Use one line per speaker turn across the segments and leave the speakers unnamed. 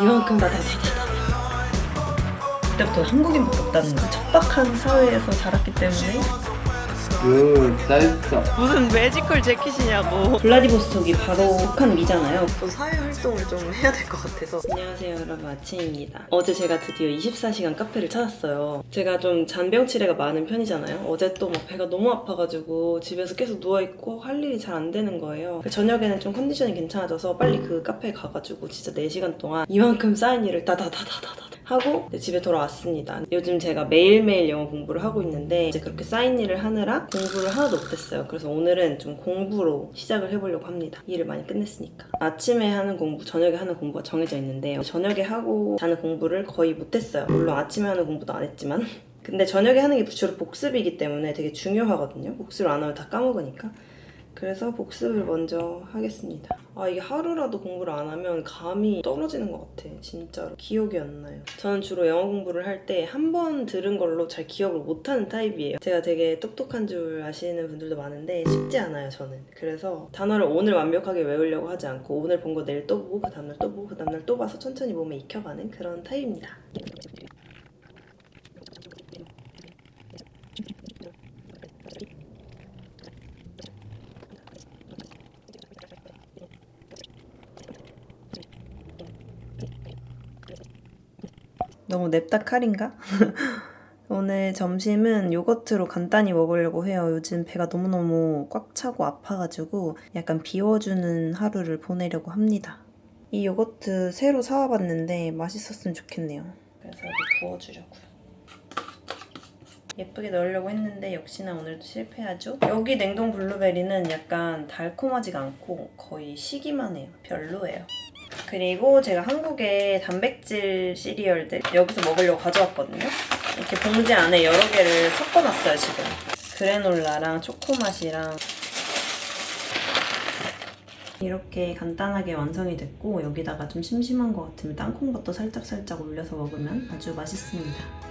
이만큼 다다다다다. 그때부터 한국인밖에 없다는 거. 척박한 사회에서 자랐기 때문에
굿, 잘했어.
무슨 매지컬 재킷이냐고. 블라디보스톡이 바로 북한 미잖아요. 저 사회 활동을 좀 해야 될 것 같아서. 안녕하세요, 여러분. 아침입니다. 어제 제가 드디어 24시간 카페를 찾았어요. 제가 좀 잔병치레가 많은 편이잖아요. 어제 또 막 배가 너무 아파가지고 집에서 계속 누워있고 할 일이 잘 안 되는 거예요. 저녁에는 좀 컨디션이 괜찮아져서 빨리 그 카페에 가가지고 진짜 4시간 동안 이만큼 쌓인 일을 다다다다다다 하고 집에 돌아왔습니다. 요즘 제가 매일매일 영어 공부를 하고 있는데 이제 그렇게 쌓인 일을 하느라 공부를 하나도 못했어요. 그래서 오늘은 좀 공부로 시작을 해보려고 합니다. 일을 많이 끝냈으니까. 아침에 하는 공부, 저녁에 하는 공부가 정해져 있는데 저녁에 하고 자는 공부를 거의 못했어요. 물론 아침에 하는 공부도 안 했지만 근데 저녁에 하는 게 주로 복습이기 때문에 되게 중요하거든요. 복습을 안 하면 다 까먹으니까. 그래서 복습을 먼저 하겠습니다. 아, 이게 하루라도 공부를 안 하면 감이 떨어지는 것 같아. 진짜로. 기억이 안 나요. 저는 주로 영어 공부를 할 때 한 번 들은 걸로 잘 기억을 못하는 타입이에요. 제가 되게 똑똑한 줄 아시는 분들도 많은데 쉽지 않아요, 저는. 그래서 단어를 오늘 완벽하게 외우려고 하지 않고 오늘 본 거 내일 또 보고 그 다음날 또 보고 그 다음날 또 봐서 천천히 몸에 익혀가는 그런 타입입니다. 너무 냅다 칼인가? 오늘 점심은 요거트로 간단히 먹으려고 해요. 요즘 배가 너무너무 꽉 차고 아파가지고 약간 비워주는 하루를 보내려고 합니다. 이 요거트 새로 사와봤는데 맛있었으면 좋겠네요. 그래서 여기 부어주려고요. 예쁘게 넣으려고 했는데 역시나 오늘도 실패하죠. 여기 냉동 블루베리는 약간 달콤하지가 않고 거의 시기만 해요. 별로예요. 그리고 제가 한국의 단백질 시리얼들 여기서 먹으려고 가져왔거든요. 이렇게 봉지 안에 여러 개를 섞어놨어요, 지금. 그래놀라랑 초코맛이랑 이렇게 간단하게 완성이 됐고 여기다가 좀 심심한 것 같으면 땅콩버터 살짝살짝 올려서 먹으면 아주 맛있습니다.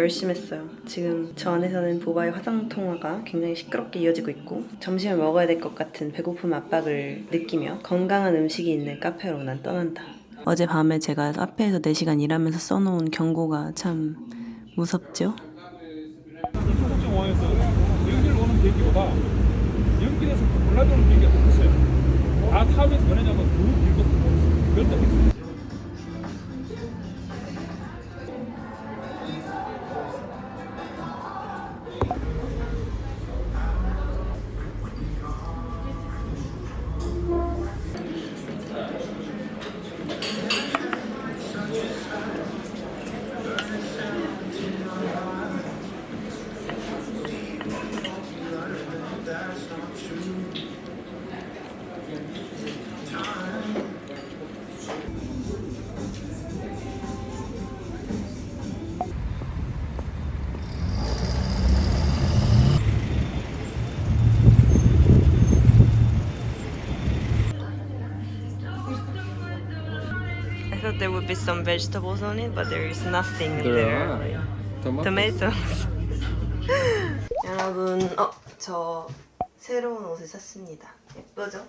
결심했어요. 지금 저 안에서는 보바의 화장 통화가 굉장히 시끄럽게 이어지고 있고 점심을 먹어야 될 것 같은 배고픔 압박을 느끼며 건강한 음식이 있는 카페로 난 떠난다. 어제 밤에 제가 카페에서 4시간 일하면서 써놓은 경고가 참 무섭죠?
청공에서 연길 오는 비행기보다 연길에서 올라오는 비행기가 더 컸어요. 다 타면서 뭐냐면 더 길고 더 그런 적
be some vegetables on it, but there is nothing
토마토.
tomatoes. 여러분, 어, 저 새로운 옷을 샀습니다. 예쁘죠?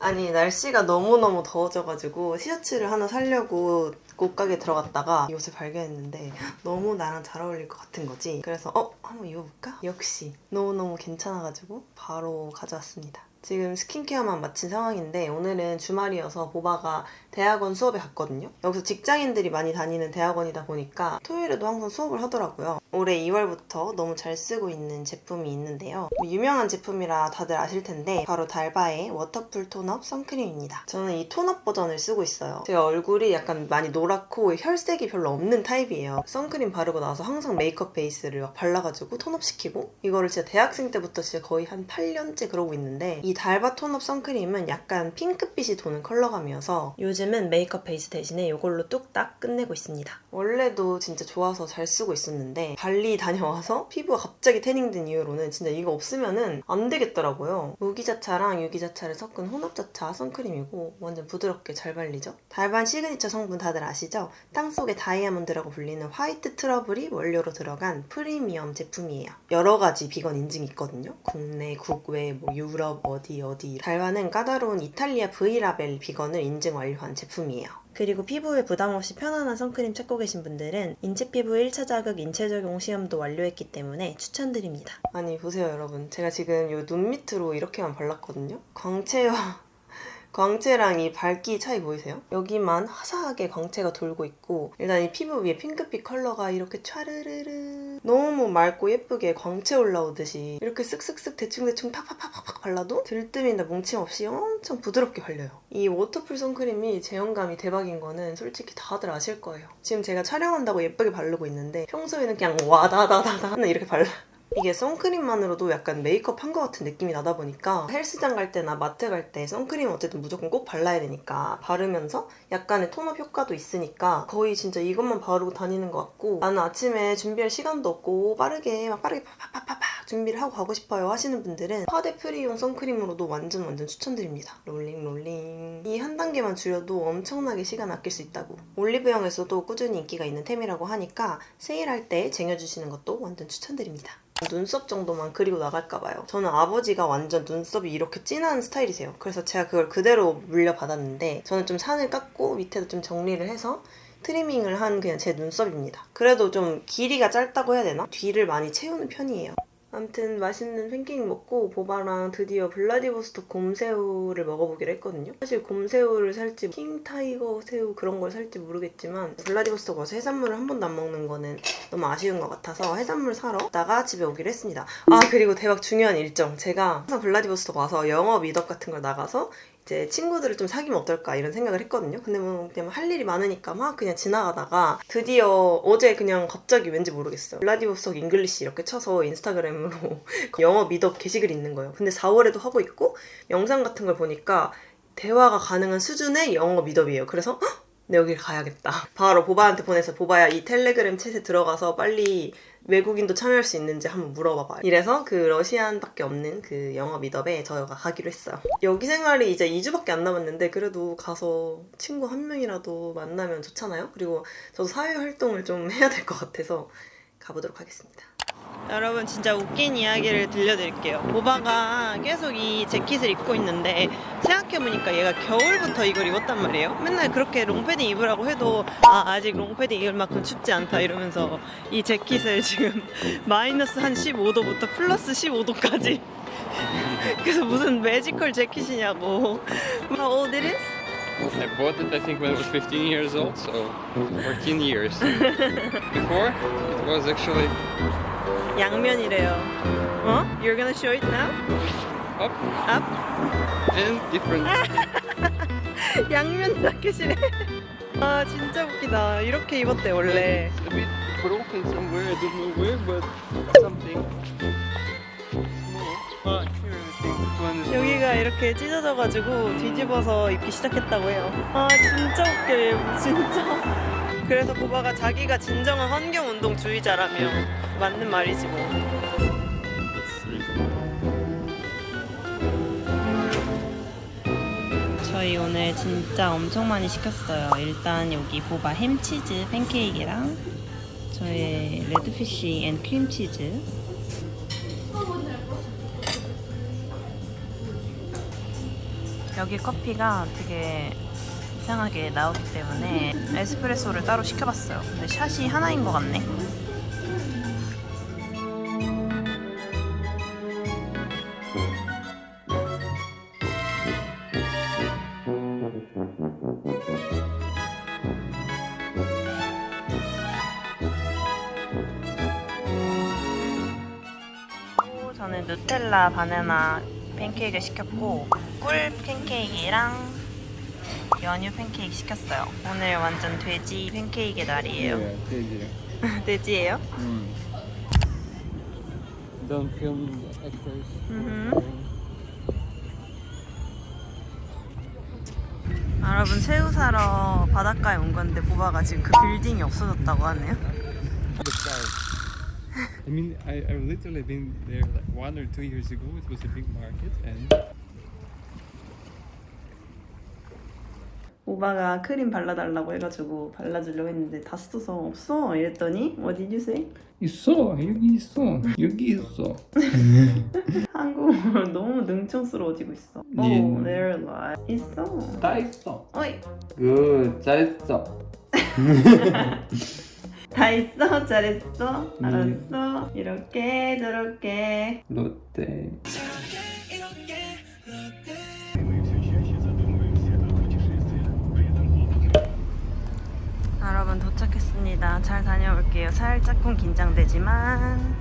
아니, 날씨가 너무너무 더워져가지고 티셔츠를 하나 사려고 옷가게 들어갔다가 이 옷을 발견했는데 너무 나랑 잘 어울릴 것 같은 거지. 그래서 어? 한번 입어볼까? 역시 너무너무 괜찮아가지고 바로 가져왔습니다. 지금 스킨케어만 마친 상황인데 오늘은 주말이어서 보바가 대학원 수업에 갔거든요. 여기서 직장인들이 많이 다니는 대학원이다 보니까 토요일에도 항상 수업을 하더라고요. 올해 2월부터 너무 잘 쓰고 있는 제품이 있는데요. 뭐 유명한 제품이라 다들 아실 텐데 바로 달바의 워터풀 톤업 선크림입니다. 저는 이 톤업 버전을 쓰고 있어요. 제가 얼굴이 약간 많이 노랗고 혈색이 별로 없는 타입이에요. 선크림 바르고 나서 항상 메이크업 베이스를 막 발라가지고 톤업 시키고 이거를 진짜 대학생 때부터 진짜 거의 한 8년째 그러고 있는데 이 달바 톤업 선크림은 약간 핑크빛이 도는 컬러감이어서 요즘은 메이크업 베이스 대신에 이걸로 뚝딱 끝내고 있습니다. 원래도 진짜 좋아서 잘 쓰고 있었는데 발리 다녀와서 피부가 갑자기 태닝된 이후로는 진짜 이거 없으면은 안 되겠더라고요. 무기자차랑 유기자차를 섞은 혼합자차 선크림이고 완전 부드럽게 잘 발리죠. 달반 시그니처 성분 다들 아시죠? 땅속의 다이아몬드라고 불리는 화이트 트러블이 원료로 들어간 프리미엄 제품이에요. 여러 가지 비건 인증이 있거든요. 국내, 국외, 뭐 유럽 어디 어디. 달반은 까다로운 이탈리아 V라벨 비건을 인증 완료한 제품이에요. 그리고 피부에 부담 없이 편안한 선크림 찾고 계신 분들은 인체 피부 1차 자극 인체 적용 시험도 완료했기 때문에 추천드립니다. 아니 보세요 여러분. 제가 지금 요 눈 밑으로 이렇게만 발랐거든요. 광채와 광채랑 이 밝기 차이 보이세요? 여기만 화사하게 광채가 돌고 있고 일단 이 피부 위에 핑크빛 컬러가 이렇게 촤르르르 너무 맑고 예쁘게 광채 올라오듯이 이렇게 쓱쓱쓱 대충대충 팍팍팍팍 발라도 들뜸이나 뭉침 없이 엄청 부드럽게 발려요. 이 워터풀 선크림이 제형감이 대박인 거는 솔직히 다들 아실 거예요. 지금 제가 촬영한다고 예쁘게 바르고 있는데 평소에는 그냥 와다다다다 이렇게 발라 이게 선크림만으로도 약간 메이크업 한 것 같은 느낌이 나다 보니까 헬스장 갈 때나 마트 갈 때 선크림 어쨌든 무조건 꼭 발라야 되니까 바르면서 약간의 톤업 효과도 있으니까 거의 진짜 이것만 바르고 다니는 것 같고 나는 아침에 준비할 시간도 없고 빠르게 막 빠르게 팍팍팍팍 준비를 하고 가고 싶어요 하시는 분들은 파데 프리용 선크림으로도 완전 완전 추천드립니다. 롤링 롤링 이 한 단계만 줄여도 엄청나게 시간 아낄 수 있다고 올리브영에서도 꾸준히 인기가 있는 템이라고 하니까 세일할 때 쟁여주시는 것도 완전 추천드립니다. 눈썹 정도만 그리고 나갈까봐요. 저는 아버지가 완전 눈썹이 이렇게 진한 스타일이세요. 그래서 제가 그걸 그대로 물려받았는데 저는 좀 산을 깎고 밑에도 좀 정리를 해서 트리밍을 한 그냥 제 눈썹입니다. 그래도 좀 길이가 짧다고 해야 되나? 뒤를 많이 채우는 편이에요. 아무튼 맛있는 팬케이크 먹고 보바랑 드디어 블라디보스토크 곰새우를 먹어보기로 했거든요. 사실 곰새우를 살지 킹타이거 새우 그런 걸 살지 모르겠지만 블라디보스토크 와서 해산물을 한 번도 안 먹는 거는 너무 아쉬운 것 같아서 해산물 사러 다가 집에 오기로 했습니다. 아 그리고 대박 중요한 일정. 제가 항상 블라디보스토크 와서 영어 미덕 같은 걸 나가서 이제 친구들을 좀 사귀면 어떨까 이런 생각을 했거든요. 근데 뭐 그냥 할 일이 많으니까 막 그냥 지나가다가 드디어 어제 그냥 갑자기 왠지 모르겠어요. 블라디보스토크 잉글리시 이렇게 쳐서 인스타그램으로 영어 미덕 게시글이 있는 거예요. 근데 4월에도 하고 있고 영상 같은 걸 보니까 대화가 가능한 수준의 영어 미덕이에요. 그래서 헉! 내 여길 가야겠다. 바로 보바한테 보내서 보바야 이 텔레그램 챗에 들어가서 빨리 외국인도 참여할 수 있는지 한번 물어봐봐. 이래서 그 러시안밖에 없는 그 영어 미덕에 저희가 가기로 했어요. 여기 생활이 이제 2주밖에 안 남았는데 그래도 가서 친구 한 명이라도 만나면 좋잖아요. 그리고 저도 사회 활동을 좀 해야 될 것 같아서 가보도록 하겠습니다. 여러분 진짜 웃긴 이야기를 들려드릴게요. 보바가 계속 이 재킷을 입고 있는데 생각해보니까 얘가 겨울부터 이걸 입었단 말이에요. 맨날 그렇게 롱패딩 입으라고 해도 아 아직 롱패딩 입을 만큼 춥지 않다 이러면서 이 재킷을 지금 마이너스 한 15도부터 플러스 15도까지 그래서 무슨 매지컬 재킷이냐고 How old it is?
I bought it, I think, when I was 15 years old, so 14 years. Before, it was actually
양면이래요. 어? You're gonna show it now?
up
Up?
and different.
양면 자켓이래. 아 진짜 웃기다. 이렇게 입었대 원래.
It's a bit broken somewhere, I don't know where, but something. small. Ah, here, I think this one is
여기가 이렇게 찢어져가지고 뒤집어서 입기 시작했다고 해요. 아 진짜 웃겨 얘 진짜. 그래서 보바가 자기가 진정한 환경운동주의자라며 맞는 말이지 뭐. 저희 오늘 진짜 엄청 많이 시켰어요. 일단 여기 보바 햄치즈 팬케이크랑 저의 레드피쉬 앤 크림치즈 여기 커피가 되게 이상하게 나오기 때문에 에스프레소를 따로 시켜봤어요. 근데 샷이 하나인 것 같네. 누텔라 바나나 팬케이크를 시켰고 꿀 팬케이크랑 연유 팬케이크 시켰어요. 오늘 완전 돼지 팬케이크의 날이에요.
Thank you.
돼지예요?
Mm. Don't film actors.
음. 여러분 새우 사러 바닷가에 온 건데 보바가 지금 그 빌딩이 없어졌다고 하네요.
I mean, I, I've literally been there like one or two years ago. It was a big market, and
오바가 크림 발라달라고 해가지고 발라주려고 했는데 다 써서 없어 이랬더니 What did you say?
있어 여기 있어 여기 있어.
한국어로 너무 능청스러워지고 있어
예.
Oh, there lie 있어
다 있어.
어이
굿 잘했어.
다 있어? 잘했어?
네.
알았어? 이렇게 저렇게
롯데.
여러분 도착했습니다. 잘 다녀올게요. 살짝 쿵 긴장되지만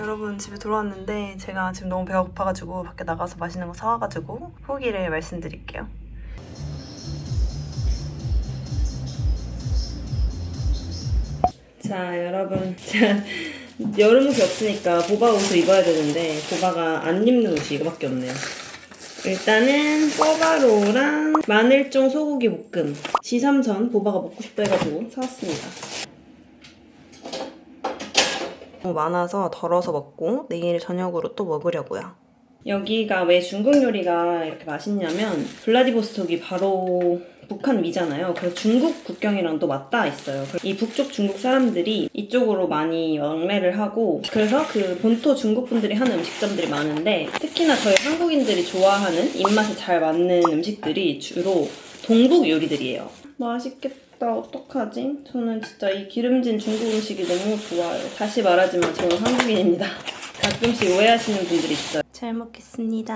여러분 집에 돌아왔는데 제가 지금 너무 배가 고파가지고 밖에 나가서 맛있는 거 사와가지고 후기를 말씀드릴게요. 자 여러분. 자 여름 옷이 없으니까 보바 옷을 입어야 되는데 보바가 안 입는 옷이 이거밖에 없네요. 일단은 꿔바로우랑 마늘종 소고기 볶음. 지삼선 보바가 먹고 싶다 해가지고 사왔습니다 많아서 덜어서 먹고 내일 저녁으로 또 먹으려고요 여기가 왜 중국 요리가 이렇게 맛있냐면 블라디보스톡이 바로 북한 위잖아요. 그래서 중국 국경이랑 또 맞닿아 있어요. 이 북쪽 중국 사람들이 이쪽으로 많이 왕래를 하고 그래서 그 본토 중국 분들이 하는 음식점들이 많은데 특히나 저희 한국인들이 좋아하는 입맛에 잘 맞는 음식들이 주로 동북 요리들이에요. 맛있겠다. 어떡하지? 저는 진짜 이 기름진 중국 음식이 너무 좋아요. 다시 말하지만 저는 한국인입니다. 가끔씩 오해하시는 분들이 있어요. 잘 먹겠습니다.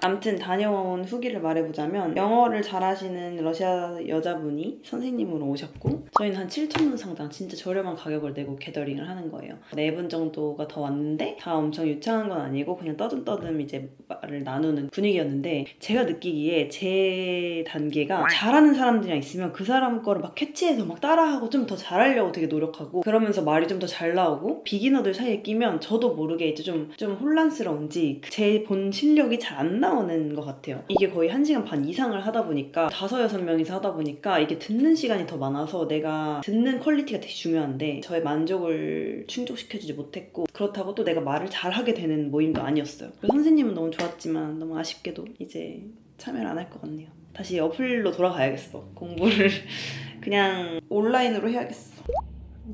암튼 다녀온 후기를 말해보자면 영어를 잘하시는 러시아 여자분이 선생님으로 오셨고 저희는 한 7천 원 상당 진짜 저렴한 가격을 내고 게더링을 하는 거예요. 네 분 정도가 더 왔는데 다 엄청 유창한 건 아니고 그냥 떠듬떠듬 이제 말을 나누는 분위기였는데 제가 느끼기에 제 단계가 잘하는 사람들이랑 있으면 그 사람 거를 막 캐치해서 막 따라하고 좀 더 잘하려고 되게 노력하고 그러면서 말이 좀 더 잘 나오고 비기너들 사이에 끼면 저도 모르게 이제 좀, 좀 혼란스러운지 제 본 실력이 잘 안 나 오는 것 같아요. 이게 거의 1시간 반 이상을 하다 보니까 다섯 여섯 명이서 하다 보니까 이게 듣는 시간이 더 많아서 내가 듣는 퀄리티가 되게 중요한데 저의 만족을 충족시켜주지 못했고 그렇다고 또 내가 말을 잘하게 되는 모임도 아니었어요. 선생님은 너무 좋았지만 너무 아쉽게도 이제 참여를 안 할 것 같네요. 다시 어플로 돌아가야겠어. 공부를 그냥 온라인으로 해야겠어.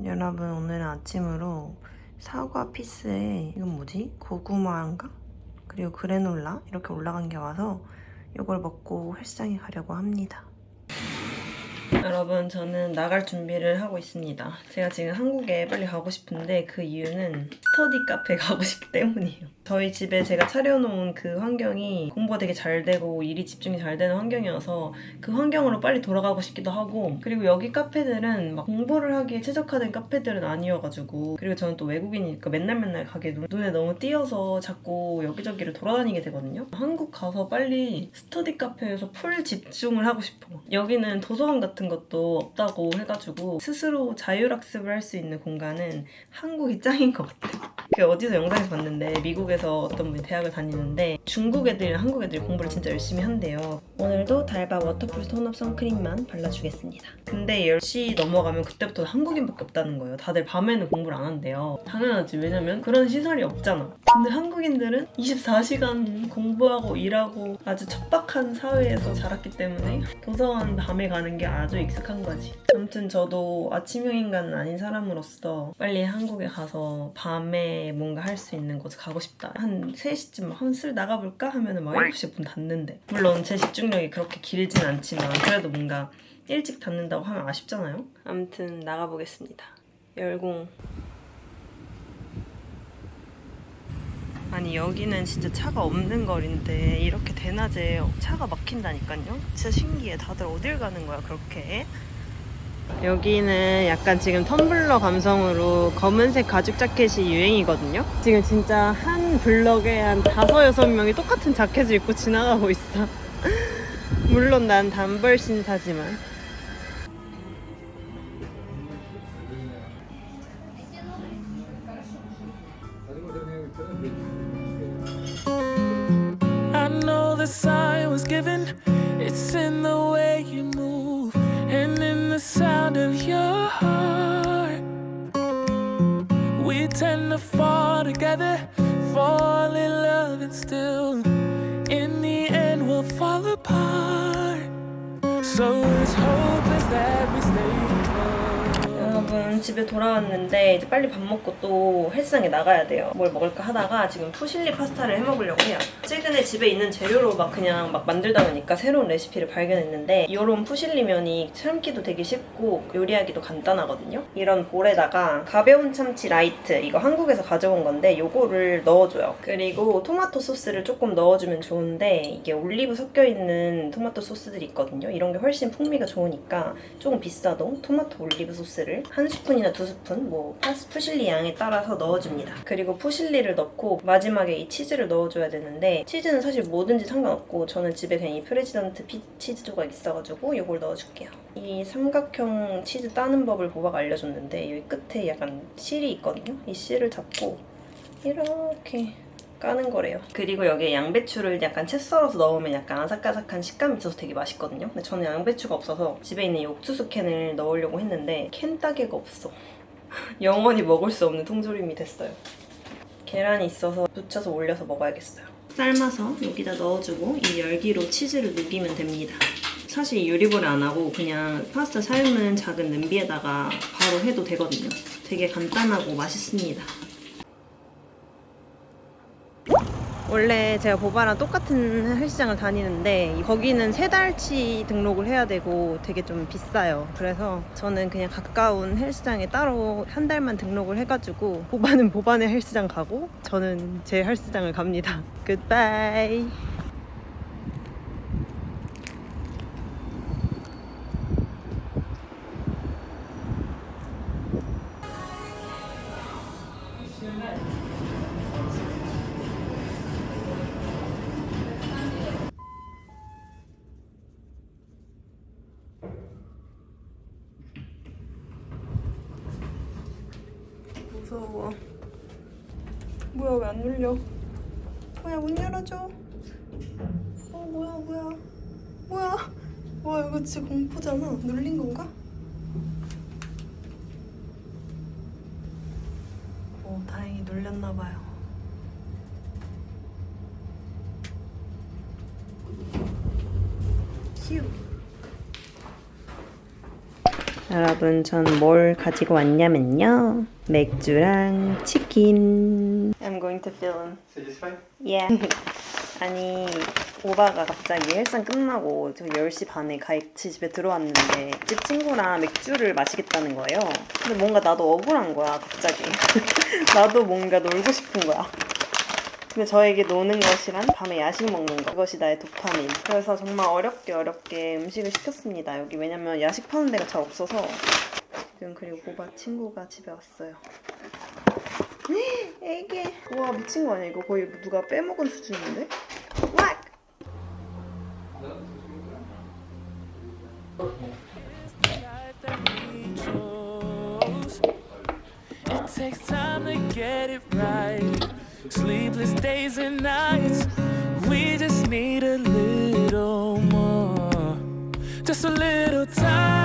여러분 오늘 아침으로 사과 피스에 이건 뭐지? 고구마인가? 그리고 그래놀라 이렇게 올라간 게 와서 이걸 먹고 헬스장에 가려고 합니다. 여러분 저는 나갈 준비를 하고 있습니다. 제가 지금 한국에 빨리 가고 싶은데 그 이유는 스터디 카페 가고 싶기 때문이에요. 저희 집에 제가 차려놓은 그 환경이 공부가 되게 잘 되고 일이 집중이 잘 되는 환경이어서 그 환경으로 빨리 돌아가고 싶기도 하고 그리고 여기 카페들은 막 공부를 하기에 최적화된 카페들은 아니어가지고 그리고 저는 또 외국인이니까 맨날 맨날 가게 눈- 눈에 너무 띄어서 자꾸 여기저기를 돌아다니게 되거든요. 한국 가서 빨리 스터디 카페에서 풀 집중을 하고 싶어. 여기는 도서관 같은 것도 없다고 해가지고 스스로 자율학습을 할 수 있는 공간은 한국이 짱인 것 같아. 그 어디서 영상에서 봤는데 미국에서 어떤 분이 대학을 다니는데 중국 애들이랑 한국 애들이 공부를 진짜 열심히 한대요. 오늘도 달바 워터풀 톤업 선크림만 발라주겠습니다. 근데 10시 넘어가면 그때부터 한국인밖에 없다는 거예요. 다들 밤에는 공부를 안 한대요. 당연하지. 왜냐면 그런 시설이 없잖아. 근데 한국인들은 24시간 공부하고 일하고 아주 척박한 사회에서 자랐기 때문에 도서관 밤에 가는 게 아주 익숙한 거지. 아무튼 저도 아침형 인간은 아닌 사람으로서 빨리 한국에 가서 밤에 뭔가 할 수 있는 곳에 가고 싶다. 한 3시쯤 한술 나가볼까 하면은 막 7시에 문 닫는데. 물론 제 집중력이 그렇게 길진 않지만 그래도 뭔가 일찍 닫는다고 하면 아쉽잖아요. 아무튼 나가보겠습니다. 열공. 아니 여기는 진짜 차가 없는 거리인데 이렇게 대낮에 차가 막힌다니까요? 진짜 신기해. 다들 어딜 가는 거야 그렇게? 여기는 약간 지금 텀블러 감성으로 검은색 가죽 자켓이 유행이거든요. 지금 진짜 한 블럭에 한 다섯 여섯 명이 똑같은 자켓을 입고 지나가고 있어. 물론 난 단벌 신사지만.
I know
집에 돌아왔는데 이제 빨리 밥 먹고 또 헬스장에 나가야 돼요. 뭘 먹을까 하다가 지금 푸실리 파스타를 해 먹으려고 해요. 최근에 집에 있는 재료로 막 그냥 막 만들다 보니까 새로운 레시피를 발견했는데 이런 푸실리 면이 삶기도 되게 쉽고 요리하기도 간단하거든요. 이런 볼에다가 가벼운 참치 라이트 이거 한국에서 가져온 건데 요거를 넣어줘요. 그리고 토마토 소스를 조금 넣어주면 좋은데 이게 올리브 섞여 있는 토마토 소스들이 있거든요. 이런 게 훨씬 풍미가 좋으니까 조금 비싸도 토마토 올리브 소스를 한 스푼 이나 두 스푼 뭐 푸실리 양에 따라서 넣어줍니다. 그리고 푸실리를 넣고 마지막에 이 치즈를 넣어줘야 되는데 치즈는 사실 뭐든지 상관없고 저는 집에 그냥 이 프레지던트 피, 치즈 조각 있어가지고 이걸 넣어줄게요. 이 삼각형 치즈 따는 법을 보박 알려줬는데 여기 끝에 약간 실이 있거든요. 이 실을 잡고 이렇게 까는 거래요. 그리고 여기에 양배추를 약간 채 썰어서 넣으면 약간 아삭아삭한 식감이 있어서 되게 맛있거든요. 근데 저는 양배추가 없어서 집에 있는 이 옥수수 캔을 넣으려고 했는데 캔 따개가 없어. 영원히 먹을 수 없는 통조림이 됐어요. 계란이 있어서 붙여서 올려서 먹어야겠어요. 삶아서 여기다 넣어주고 이 열기로 치즈를 녹이면 됩니다. 사실 이 요리볼에 안 하고 그냥 파스타 삶은 작은 냄비에다가 바로 해도 되거든요. 되게 간단하고 맛있습니다. 원래 제가 보바랑 똑같은 헬스장을 다니는데 거기는 세 달치 등록을 해야 되고 되게 좀 비싸요. 그래서 저는 그냥 가까운 헬스장에 따로 한 달만 등록을 해가지고 보바는 보바네 헬스장 가고 저는 제 헬스장을 갑니다. 굿바이. 무서워. 뭐야 왜 안 눌려? 뭐야 문 열어줘. 어 뭐야 뭐야 뭐야 뭐야 이거 진짜 공포잖아. 눌린 건가? 오 다행히 눌렸나 봐요. 여러분, 전 뭘 가지고 왔냐면요. 맥주랑 치킨. I'm going to film.
Satisfied?
Yeah. 아니, 오바가 갑자기 헬스장 끝나고 저 10시 반에 같이 집에 들어왔는데 집 친구랑 맥주를 마시겠다는 거예요. 근데 뭔가 나도 억울한 거야, 갑자기. 나도 뭔가 놀고 싶은 거야. 근데 저에게 노는 것이란 밤에 야식 먹는 것. 그것이 나의 도파민. 그래서 정말 어렵게 어렵게 음식을 시켰습니다. 여기 왜냐면 야식 파는 데가 잘 없어서. 지금 그리고 보바 친구가 집에 왔어요. 애기. 와 미친 거 아니야? 이거 거의 누가 빼먹은 수준인데? 와!
takes time to get it right. Sleepless days and nights. We just need a little more. Just a little time.